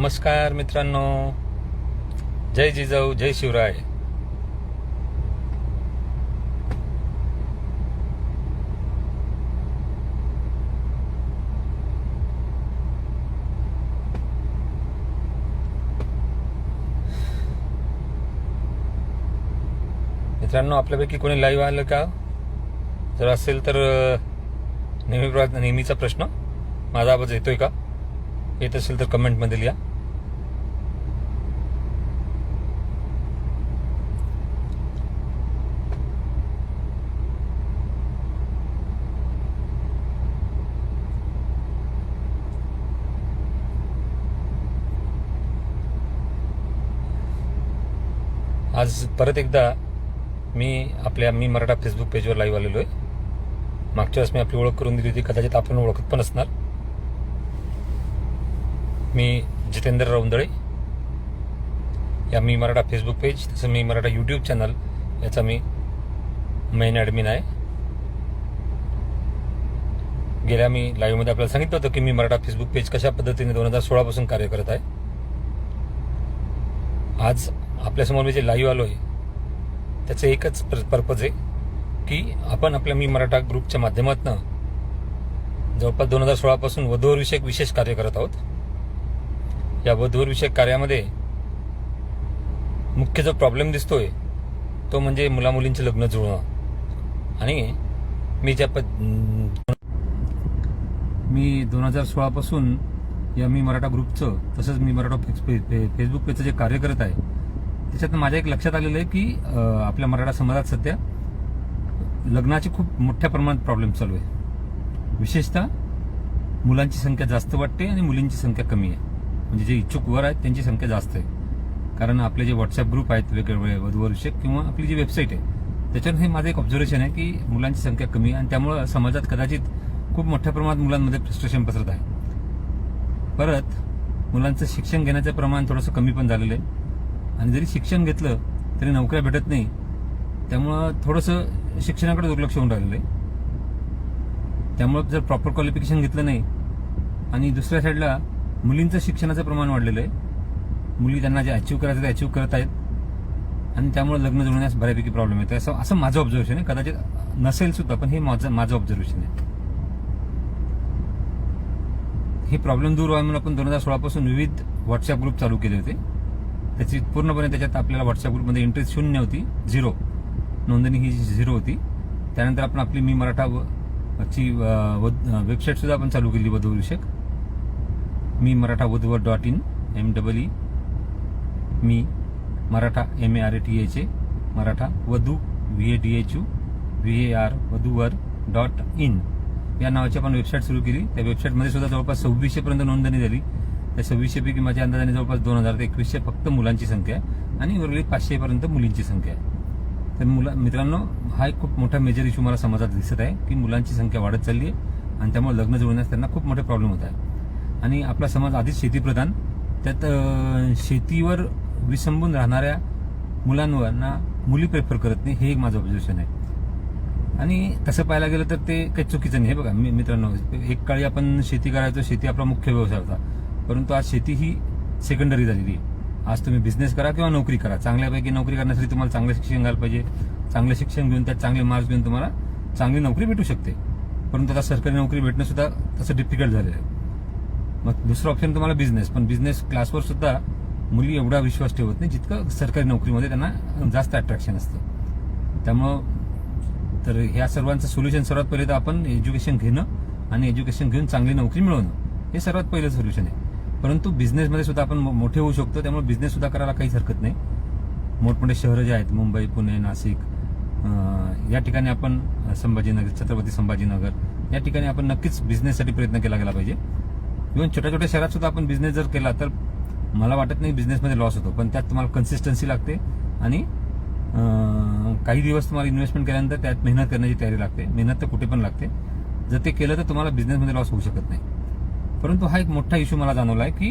नमस्कार मित्रांनो. जय जिजाऊ जय शिवराय. मित्रांनो आपल्यापैकी कोणी लाईव्ह आलं का? जर असेल तर नेहमी नेहमीचा प्रश्न. माझा आवाज येतोय का? येत असेल तर कमेंटमध्ये लिहा. आज परत एकदा मी आपल्या मी मराठा फेसबुक पेजवर लाईव्ह आलेलो आहे. मागच्या वेळेस मी आपली ओळख करून दिली होती कदाचित आपण ओळखत पण असणार. मी जितेंद्र रौंदळे. या मी मराठा फेसबुक पेज तसं मी मराठा यूट्यूब चॅनल याचा मी मेन ॲडमिन आहे. गेल्या मी लाईव्हमध्ये आपल्याला सांगितलं होतं की मी मराठा फेसबुक पेज कशा पद्धतीने दोन हजार सोळापासून कार्य करत आहे. आज आपल्यासमोर मी जे लाईव्ह आलो आहे त्याचं एकच पर्पज आहे की आपण आपल्या मी मराठा ग्रुपच्या माध्यमातून जवळपास दोन हजार सोळापासून वधूवरविषयक विशेष कार्य करत आहोत. या वधूवरविषयक कार्यामध्ये मुख्य जो प्रॉब्लेम दिसतोय तो म्हणजे मुलामुलींचे लग्न जुळणं. आणि मी ज्या प मी दोन हजार सोळापासून या मी मराठा ग्रुपचं तसंच मी मराठा फेस- फेसबुक पेजचं जे कार्य करत आहे त्याच्यात माझ्या एक लक्षात आलेलं आहे की आपल्या मराठा समाजात सध्या लग्नाचे खूप मोठ्या प्रमाणात प्रॉब्लेम चालू आहे. विशेषतः मुलांची संख्या जास्त वाटते आणि मुलींची संख्या कमी आहे. म्हणजे जे इच्छुक वर आहेत त्यांची संख्या जास्त आहे. कारण आपले जे व्हॉट्सअप ग्रुप आहेत वेगवेगळे वधूवर किंवा आपली जी वेबसाईट आहे त्याच्यावर हे माझं एक ऑब्झर्वेशन आहे की मुलांची संख्या कमी आहे आणि त्यामुळं समाजात कदाचित खूप मोठ्या प्रमाणात मुलांमध्ये फ्रस्ट्रेशन पसरत आहे. परत मुलांचं शिक्षण घेण्याचं प्रमाण थोडंसं कमी पण झालेलं आहे. आणि जरी शिक्षण घेतलं तरी नोकऱ्या भेटत नाही. त्यामुळं थोडंसं शिक्षणाकडे दुर्लक्ष होऊन राहिलेलं आहे. त्यामुळं जर प्रॉपर क्वालिफिकेशन घेतलं नाही आणि दुसऱ्या साईडला मुलींचं शिक्षणाचं प्रमाण वाढलेलं आहे. मुली त्यांना जे अचीव करायचं ते अचीव करत आहेत. आणि त्यामुळे लग्न जुळण्यास बऱ्यापैकी प्रॉब्लेम येतो असं असं माझं ऑब्झर्वेशन आहे. कदाचित नसेल सुद्धा पण हे माझं माझं ऑब्झर्वेशन आहे. हे प्रॉब्लेम दूर व्हावे म्हणून आपण दोन हजार सोळापासून विविध व्हॉट्सअप ग्रुप चालू केले होते. त्याची पूर्णपणे त्याच्यात आपल्याला व्हॉट्सअप ग्रुपमध्ये इंटरेस्ट शून्य होती झिरो नोंदणी ही झिरो होती. त्यानंतर आपण आपली मी मराठा व- ची वेबसाईट सुद्धा आपण चालू केली वधूविषयक Mi Maratha Vadhuvar dot in M double E Mi Maratha M A R A T H A Maratha Vadhu V A D H U V A R Vadhuvar dot in या नावाची आपण website सुरू केली. त्या वेबसाईटमध्ये सुद्धा जवळपास सव्वीसशे पर्यंत नोंदणी झाली. त्या सव्वीसशे पैकी माझ्या अंदाजाने जवळपास दोन हजार ते एकवीसशे फक्त मुलांची संख्या आहे आणि उर्वरित पाचशे पर्यंत मुलींची संख्या आहे. तर मुला मित्रांनो हा एक खूप मोठा मेजर इश्यू मला समाजात दिसत आहे की मुलांची संख्या वाढत चालली आहे आणि त्यामुळे लग्न जुळण्यास त्यांना खूप मोठे प्रॉब्लेम होत आहे. आणि आपला समाज आधीच शेतीप्रधान. त्यात शेतीवर विसंबून राहणाऱ्या मुलांवर ना मुली प्रेफर करत नाही हे एक माझं ऑब्झर्वेशन आहे. आणि तसं पाहायला गेलं तर ते काही चुकीचं नाही. हे बघा मी मित्रांनो एक काळी आपण शेती करायचो शेती आपला मुख्य व्यवसाय होता. परंतु आज शेती ही सेकंडरी झालेली आहे. आज तुम्ही बिझनेस करा किंवा नोकरी करा. चांगल्यापैकी नोकरी करण्यासाठी तुम्हाला चांगलं शिक्षण घ्यायला पाहिजे. चांगलं शिक्षण घेऊन त्यात चांगले मार्क्स घेऊन तुम्हाला चांगली नोकरी भेटू शकते. परंतु आता सरकारी नोकरी भेटणं सुद्धा तसं डिफिकल्ट झालेलं आहे. मग दुसरं ऑप्शन तुम्हाला बिझनेस पण बिझनेस क्लासवर सुद्धा मुली एवढा विश्वास ठेवत नाही जितकं सरकारी नोकरीमध्ये त्यांना जास्त अट्रॅक्शन असतं. त्यामुळं तर ह्या सर्वांचं सोल्युशन सर्वात पहिले तर आपण एज्युकेशन घेणं आणि एज्युकेशन घेऊन चांगली नोकरी मिळवणं हे सर्वात पहिलं सोल्युशन आहे. परंतु बिझनेसमध्ये सुद्धा आपण मोठे होऊ शकतो त्यामुळे बिझनेस सुद्धा करायला काहीच हरकत नाही. मोठमोठे शहरं जे आहेत मुंबई पुणे नाशिक या ठिकाणी आपण संभाजीनगर छत्रपती संभाजीनगर या ठिकाणी आपण नक्कीच बिझनेससाठी प्रयत्न केला गेला पाहिजे. इव्हन छोट्या छोट्या शहरात सुद्धा आपण बिझनेस जर केला तर मला वाटत नाही बिझनेसमध्ये लॉस होतो पण त्यात तुम्हाला कन्सिस्टन्सी लागते आणि काही दिवस तुम्हाला इन्व्हेस्टमेंट केल्यानंतर त्यात मेहनत करण्याची तयारी लागते. मेहनत तर कुठे पण लागते. जर ते केलं तर तुम्हाला बिझनेसमध्ये लॉस होऊ शकत नाही. परंतु हा एक मोठा इश्यू मला जाणवला आहे की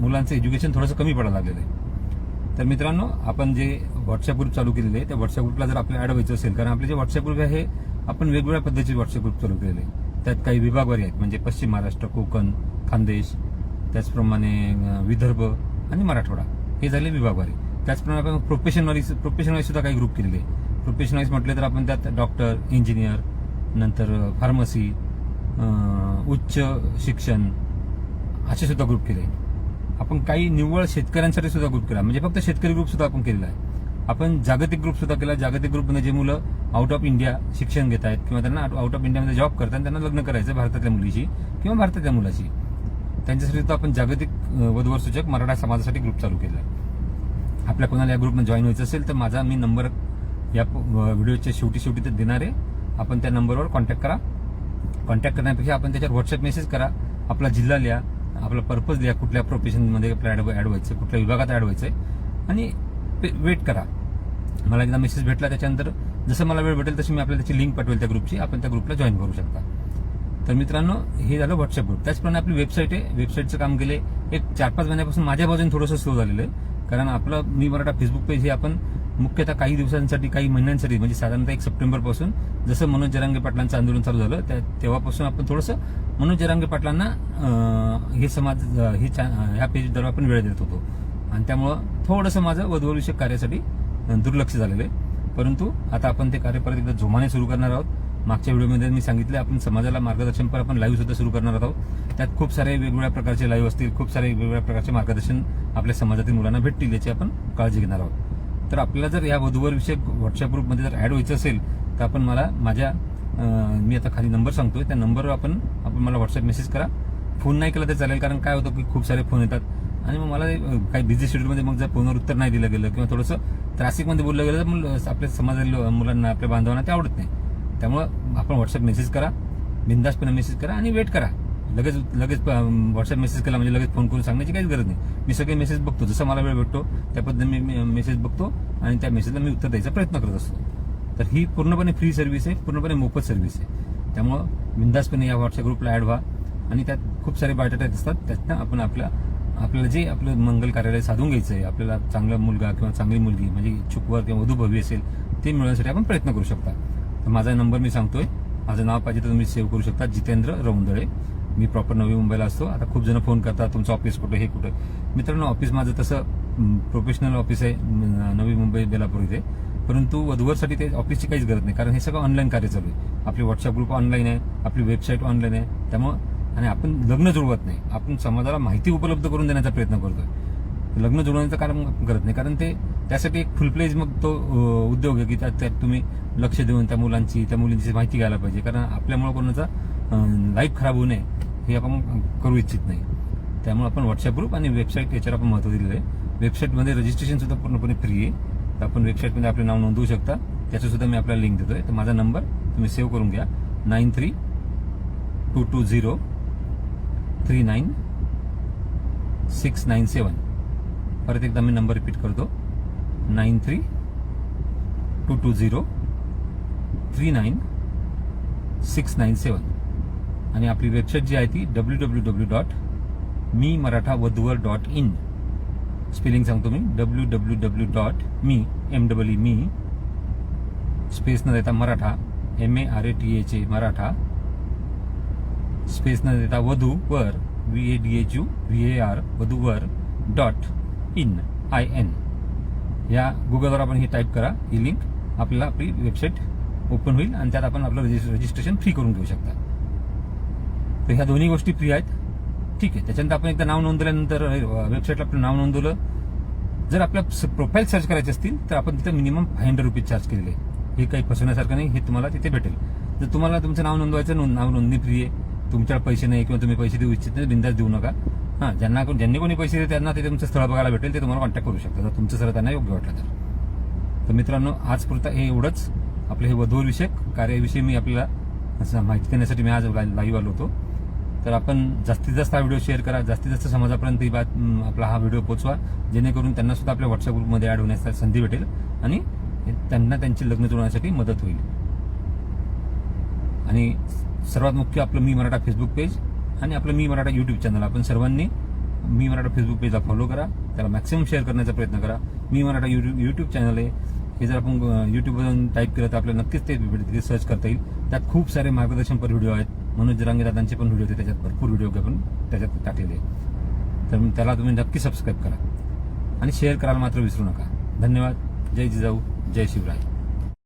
मुलांचं एज्युकेशन थोडंसं कमी पडायला लागलेलं आहे. तर मित्रांनो आपण जे व्हॉट्सअप ग्रुप चालू केलेले आहे त्या व्हॉट्सअप ग्रुपला जर आपल्याला ॲड व्हायचं असेल कारण आपले जे व्हॉट्सअप ग्रुप आहे हे आपण वेगवेगळ्या पद्धतीचे व्हॉट्सअप ग्रुप चालू केलेले आहे त्यात काही विभागवारी आहेत म्हणजे पश्चिम महाराष्ट्र कोकण खानदेश त्याचप्रमाणे विदर्भ आणि मराठवाडा. हे झाले विभागवारी. त्याचप्रमाणे आपण प्रोफेशन वाईज प्रोफेशन सुद्धा काही ग्रुप केलेले प्रोफेशन वाईज म्हटले तर आपण त्यात डॉक्टर इंजिनियर नंतर फार्मसी उच्च शिक्षण असे सुद्धा ग्रुप केले. आपण काही निव्वळ शेतकऱ्यांसाठी सुद्धा ग्रुप केला. म्हणजे फक्त शेतकरी ग्रुप सुद्धा आपण केलेला आहे. आपण जागतिक ग्रुप सुद्धा केला. जागतिक ग्रुपमध्ये जे मुलं आउट ऑफ इंडिया शिक्षण घेत आहेत किंवा त्यांना आउट ऑफ इंडियामध्ये जॉब करतात त्यांना लग्न करायचं भारतातल्या मुलीशी किंवा भारतातल्या मुलाशी. त्यांच्यासाठी सुद्धा आपण जागतिक वधवर वधूवर सूचक मराठा समाजासाठी ग्रुप चालू केला आहे. आपल्या कोणाला या ग्रुपमध्ये जॉईन व्हायचं असेल तर माझा मी नंबर या व्हिडिओच्या शेवटी शेवटी तर देणार आहे. आपण त्या नंबरवर कॉन्टॅक्ट करा. कॉन्टॅक्ट करण्यापेक्षा आपण त्याच्यावर व्हॉट्सअप मेसेज करा. आपला जिल्हा लिहा आपला पर्पज लिहा कुठल्या प्रोफेशनमध्ये आपल्याला ॲड व्हायचं कुठल्या विभागात ऍड आहे आणि वेट करा. मला एकदा मेसेज भेटला त्याच्यानंतर जसं मला वेळ भेटेल तशी मी आपल्याला त्याची लिंक पाठवेल त्या ग्रुपची आपण त्या ग्रुपला जॉईन करू शकता. तर मित्रांनो हे झालं व्हॉट्सअप ग्रुप त्याचप्रमाणे आपली वेबसाईट आहे. वेबसाईटचं काम केले एक चार पाच महिन्यापासून माझ्या बाजूने थोडंसं स्लो झालेलं आहे. कारण आपलं मी मराठा फेसबुक पेज हे आपण मुख्यतः काही दिवसांसाठी काही महिन्यांसाठी म्हणजे साधारणतः एक सप्टेंबरपासून जसं मनोज जरांगे पाटलांचं आंदोलन चालू झालं त्या तेव्हापासून आपण थोडंसं मनोज जरांगे पाटलांना हे समाज हे चा- ह्या पेजद्वारे आपण वेळ देत होतो. आणि त्यामुळं थोडंसं माझं वधूवरविषयक कार्यासाठी दुर्लक्ष झालेलं आहे. परंतु आता आपण ते कार्य परत एकदा जोमाने सुरू करणार आहोत. मागच्या व्हिडिओमध्ये मी सांगितलं आपण समाजाला मार्गदर्शन पर आपण लाईव्ह सुद्धा सुरू करणार आहोत. त्यात खूप सारे वेगवेगळ्या प्रकारचे लाईव्ह असतील खूप सारे वेगवेगळ्या प्रकारचे मार्गदर्शन आपल्या समाजातील मुलांना भेटतील याची आपण काळजी घेणार आहोत. तर आपल्याला जर या वधूवर विषयक व्हॉट्सअप ग्रुपमध्ये जर ऍड व्हायचं असेल तर आपण मला माझ्या मी आता खाली नंबर सांगतोय. त्या नंबरवर आपण आपण मला व्हॉट्सअप मेसेज करा. फोन नाही केला तर चालेल कारण काय होतं की खूप सारे फोन येतात. आणि मग मला काही बिझी शेड्यूलमध्ये मग जर फोनवर उत्तर नाही दिलं गेलं किंवा थोडंसं त्रासिकमध्ये बोललं गेलं तर मग आपल्या समाजातील मुलांना आपल्या बांधवांना ते आवडत नाही. त्यामुळं आपण व्हॉट्सअप मेसेज करा. बिंदासपणे मेसेज करा आणि वेट करा. लगेच लगेच व्हॉट्सअप मेसेज केला म्हणजे लगेच फोन करून सांगण्याची काहीच गरज नाही. मी सगळे मेसेज बघतो. जसं मला वेळ भेटतो त्या पद्धतीने मी मेसेज बघतो आणि त्या मेसेजला मी उत्तर द्यायचा प्रयत्न करत असतो. तर ही पूर्णपणे फ्री सर्व्हिस आहे पूर्णपणे मोफत सर्व्हिस आहे. त्यामुळं बिंदासपणे या व्हॉट्सअप ग्रुपला ऍड व्हा. आणि त्यात खूप सारे बायोडाटा असतात. त्यातनं आपण आपल्या आपल्याला जे आपलं मंगल कार्यालय साधून घ्यायचं आहे आपल्याला चांगला मुलगा किंवा चांगली मुलगी म्हणजे इच्छुकवर किंवा वधू भवी असेल ते मिळवण्यासाठी आपण प्रयत्न करू शकता. तर माझा नंबर मी सांगतोय. माझं नाव पाहिजे तर तुम्ही सेव्ह करू शकता. जितेंद्र रौंदळे. मी प्रॉपर नवी मुंबईला असतो. आता खूप जण फोन करतात तुमचं ऑफिस कुठं? हे कुठं? मित्रांनो ऑफिस माझं तसं प्रोफेशनल ऑफिस आहे नवी मुंबई बेलापूर इथे. परंतु वधूवरसाठी ते ऑफिसची काहीच गरज नाही. कारण हे सगळं ऑनलाईन कार्य चालू आहे. आपली व्हॉट्सअप ग्रुप ऑनलाईन आहे आपली वेबसाईट ऑनलाईन आहे. त्यामुळं आणि आपण लग्न जुळवत नाही. आपण समाजाला माहिती उपलब्ध करून देण्याचा प्रयत्न करतोय. लग्न जुळवण्याचं कारण करत नाही. कारण ते त्यासाठी एक फुल प्लेज मग तो उद्योग आहे की त्यात त्यात तुम्ही लक्ष देऊन त्या मुलांची त्या मुलींची माहिती घ्यायला पाहिजे. कारण आपल्यामुळे कोणाचा लाईफ खराब होऊ नये हे आपण करू इच्छित नाही त्यामुळे आपण व्हॉट्सअप ग्रुप आणि वेबसाईट याच्यावर आपण महत्त्व दिलेलं आहे वेबसाईटमध्ये रजिस्ट्रेशन सुद्धा पूर्णपणे फ्री आहे तर आपण वेबसाईटमध्ये आपले नाव नोंदवू शकता त्याचं सुद्धा मी आपल्याला लिंक देतोय तर माझा नंबर तुम्ही सेव्ह करून घ्या nine three two two zero three nine six nine seven परत एकदा मी नंबर रिपीट करतो nine three two two zero three nine six nine seven आणि आपली वेबसाईट जी आहे ती W W W dot Mi Maratha Vadhuvar dot in spelling सांगतो मी. W W W dot Mi M double मी स्पेस न देता Maratha M A R A T H A Maratha space न देता Vadhu Var V A D H U V A R Vadhuvar dot in I N या गुगलवर आपण हे type करा. ही link आपल्याला आपली वेबसाईट ओपन होईल आणि त्यात आपण आपलं रजिस्ट्रेशन फ्री करून घेऊ शकता. तर ह्या दोन्ही गोष्टी फ्री आहेत. ठीक आहे त्याच्यानंतर आपण एकदा नाव नोंदवल्यानंतर वेबसाईटला आपलं नाव नोंदवलं. जर आपल्या प्रोफाईल सर्च करायचे असतील तर आपण तिथे minimum five hundred rupees charge केलेले आहे. हे काही फसवण्यासारखं नाही हे तुम्हाला तिथे भेटेल. जर तुम्हाला तुमचं नाव नोंदवायचं नोंद- नाव नोंदणी फ्री आहे. तुमच्याकडे पैसे नाही किंवा तुम्ही पैसे देऊ इच्छित नाही बिंदास देऊ नका. हा ज्यांना ज्यांनी कोणी पैसे दिले त्यांना ते तुमचं स्थळ बघायला भेटेल ते तुम्हाला कॉन्टॅक्ट करू शकता जर तुमचं सर त्यांना योग्य वाटलं तर. तर मित्रांनो आजपुरता हे एवढंच. आपलं हे वधूवर विषयक कार्याविषयी मी आपल्याला असं माहिती देण्यासाठी मी आज लाईव्ह आलो होतो. तर आपण जास्तीत जास्त हा व्हिडिओ शेअर करा. जास्तीत जास्त समाजापर्यंत ही बात आपला हा व्हिडिओ पोहोचवा. जेणेकरून त्यांना सुद्धा आपल्या व्हॉट्सअप ग्रुपमध्ये ऍड होण्याची संधी भेटेल आणि त्यांना त्यांची लग्न जुळवण्यासाठी मदत होईल. आणि सर्वात मुख्य आपलं मी मराठा फेसबुक पेज आणि आपलं मी मराठा युट्यूब चॅनल आपण सर्वांनी मी मराठा फेसबुक पेजला फॉलो करा. त्याला मॅक्सिमम शेअर करण्याचा प्रयत्न करा. Mi Maratha YouTube YouTube channel आहे. हे जर आपण युट्यूबवरून टाईप केलं तर आपल्याला नक्कीच ते तिथे सर्च करता येईल. त्यात खूप सारे मार्गदर्शनपर व्हिडिओ आहेत. मनोज जरांगे पण व्हिडिओ आहेत त्याच्यात भरपूर व्हिडिओ आपण त्याच्यात टाकलेले. तर त्याला तुम्ही नक्की सबस्क्राईब करा. आणि शेअर करायला मात्र विसरू नका. धन्यवाद. जय जिजाऊ. जय शिवराय.